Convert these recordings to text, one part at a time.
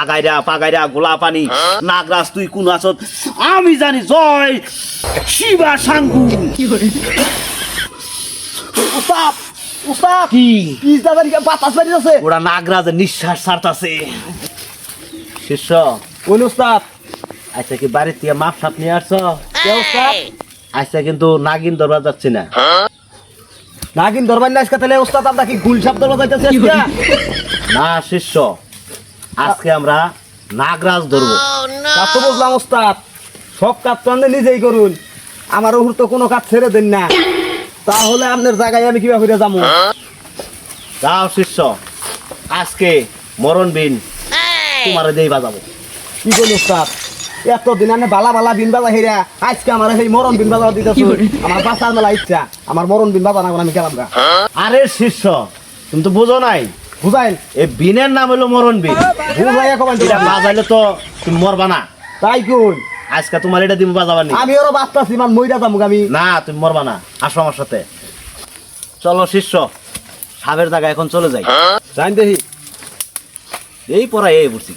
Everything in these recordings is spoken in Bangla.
আগাইরা পাগাইরা গোলা পানি নাগরাজ তুই কোন আছত? আমি জানি জয় শিবা সাঙ্গু। কি পিস দাদার বাতাস বাড়ি আছে? ওরা নাগরাজের নিঃশ্বাস ছাড়তাছে। শিষ্য কোন উস্তাদ আচ্ছা কি বাড়ির থেকে মাপ সাপ নিয়ে আসছ? আচ্ছা কিন্তু নাগিন দরবার যাচ্ছি না। নাগিন দরবার না আজকে তাহলে উস্তাদ আমরা কি গুল সাপ দরবার যাইতেছি না শিষ্য। আজকে আমরা নাগরাজ ধরবো। তা তো বুঝলাম উস্তাদ সব কাজ তো আপনি নিজেই করুন। আমার ওর তো কোনো কাজ ছেড়ে দেন না। তাহলে আপনার জায়গায় আমি কীভাবে ফিরে যাব? যাও শিষ্য। আজকে মরণ বিন তোমার দেই বাজাবো। কি করুন উস্তাদ এতদিন আমি বালা বালা বিন বাজা হেরা আজকে আমার সেই মরণ বিন বাজা দিতেছ। আমার বাসার মেলা ইচ্ছা। আমার মরণ বিন বাজা না আমি গেলাম আরে শিষ্য তুমি তো বুঝো নাই। বুঝাইন এই বিনের নাম হলো মরণ বিন। বুঝাইয়া কমান এটা বাজাইলে তো তুমি মরবা না। তাই কোন আজকে তোমার এটা বাজাবানি আমি ওরও বাঁচতাছি মান মইরা যাব আমি। না তুমি মরবা না। আসো আমার সাথে। চলো শিষ্য সাবের জায়গা এখন চলে যাই। জান দেখি। এই পড়া এই বুঝছি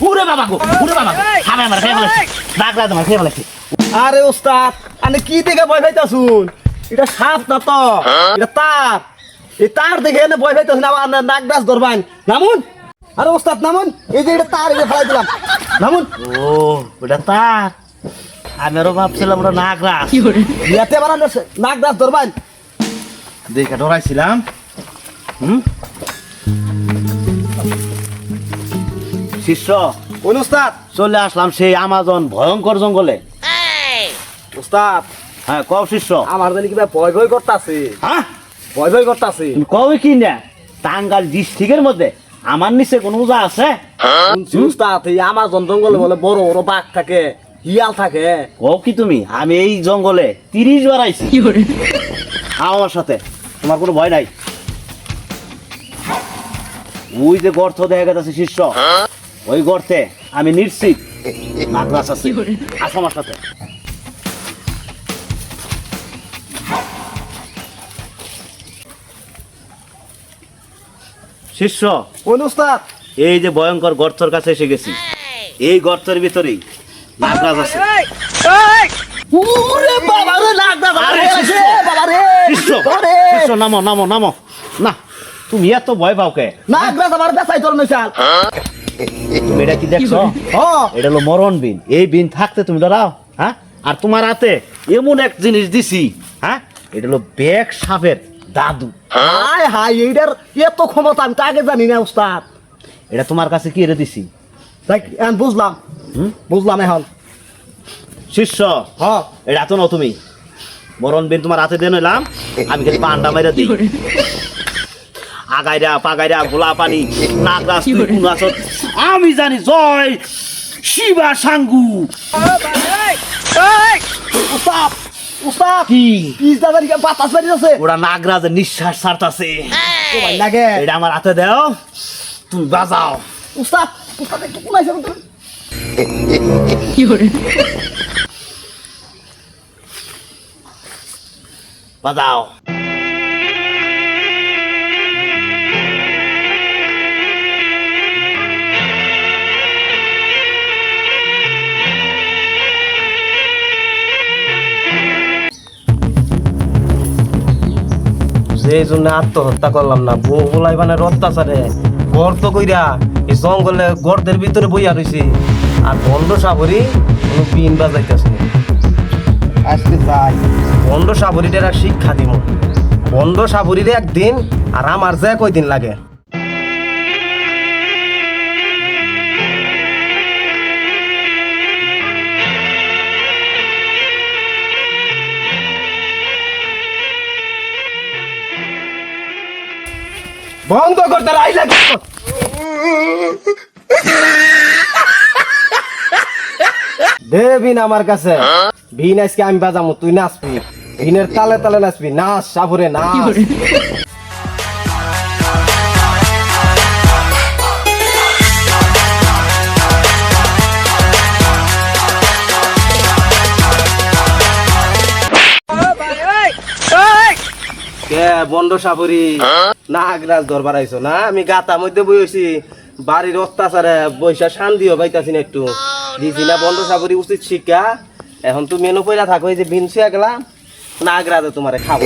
পুরে বাবা গো পুরে বাবা আমার খেয়ে ফেলেছি ডাকলা তোমার খেয়ে ফেলেছি আরে ওস্তাদ আমি কি দেখে ভয় পাইতাছুন? এটা সাপ না তো? এটা তার। এই তার দেখে এনে ভয় পাইতাছুন আমার নাক ডাস ধরবান। নামুন। আরে ওস্তাদ নামুন। এই যে এটা তার এই যে ফেলাই দিলাম। নামুন। ও ওটা তার। আমি আরও ভাবছিলাম ওটা ইয়াতে বানান নাক ধরবান। দেখে ডরাইছিলাম। হুম? শিষ্য কোন ওস্তাদ। চলে আসলাম সেই আমাজন ভয়ঙ্কর জঙ্গলে। ওস্তাদ হ্যাঁ কও শিষ্য। আমার জানি কিবা ভয় ভয় করতাছে। হ্যাঁ? ভয় ভয় করতাছে। তুমি কও কি না? টাঙ্গাল ডিস্ট্রিক্টের মধ্যে। আমার নিচে কোনো উজা আছে? ওস্তাদ আমাজন জঙ্গলে বলে বড় বড় বাঘ থাকে হিয়াল থাকে। কও কি তুমি? আমি এই জঙ্গলে তিরিশ বার আইছি। আমার সাথে। তোমার কোনো ভয় নাই? ওই যে গর্ত দেখা গেছে শিষ্য। ওই গর্তে আমি নিশ্চিত। আছে। আসো আমার সাথে। শিষ্য কোন এই যে ভয়ঙ্কর গর্তর কাছে এসে গেছি। এই গর্তের ভিতরেই নাগরাজ আছে। ওরে বাবা রে নাক ডাস আরে শিষ্য। বাবা রে শিষ্য ওরে শিষ্য নামো নামো নামো। না তুমি এত ভয় পাও কে? নাক ডাস আমার বেসাই তোর নইছাল তুমি এটা কি দেখছ? এটা হলো মরণ বিন। এই বিন থাকতে তুমি ডরাও হ্যাঁ? আর তোমার হাতে এমন এক জিনিস দিছি হ্যাঁ? এটা হলো ব্যাগ সাপের। দাদু। হায়? হায় এইটার এত ক্ষমতা আমি তো আগে জানি না উস্তাদ এটা তোমার কাছে কি এনে দিছি দেখ, বুঝলাম। হুম? বুঝলাম এখন। শিষ্য হ এটা তো নাও তুমি মরণ বিন তোমার হাতে দিয়ে নিলাম আমি খালি পান্ডা মাইরা দিই। আগাইরা পাগাইরা গোলা পানি কোন আছত আমি জানি জয় শিবা সাঙ্গু। উস্তাদ কি? বাতাস বাড়ি আছে। ওরা নাগরাজের নিঃশ্বাস ছাড়তাছে। তো ভাই লাগে। এটা আমার হাতে দাও। তুমি বাজাও। উস্তাদ উস্তাদ একটু কোনাইছে কিন্তু বাজাও। সেই জন্য আত্মহত্যা করলাম না বউ বলাই মানে অত্যাচারে গর্ত কইরা এই জঙ্গলে গর্তের ভিতরে বইয়া রয়েছি আর বন্ধ সাবরি কোনো বিন বাজাইতেছে আজকে তাই বন্ধ সাবরিটার শিক্ষা দিব। বন্ধ সাবরিরে একদিন আর আমার যে কয়দিন লাগে। বন্ধ করতে আইলা দে বিন আমার কাছে। ভিন আজকে আমি বাজামো, তুই নাচবি। বিনের তালে তালে নাচবি। নাচ সাবরে নাচ। কে বন্ড সাপুরি। নাগরাজ দরবার আইছো না? আমি গাতার মধ্যে বই হইছি বাড়ির অত্যাচারে বৈশা শান্তিও পাইতাছি না একটু। দিছি না বন্ড সাপুরি উচিত শিক্ষা। এখন তুমি মেনু পয়লা থাকো এই যে বিনসিয়া গেলাম নাগরাজে তোমারে খাব।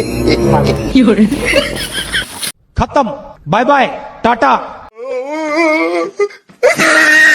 খতম। Bye bye tata.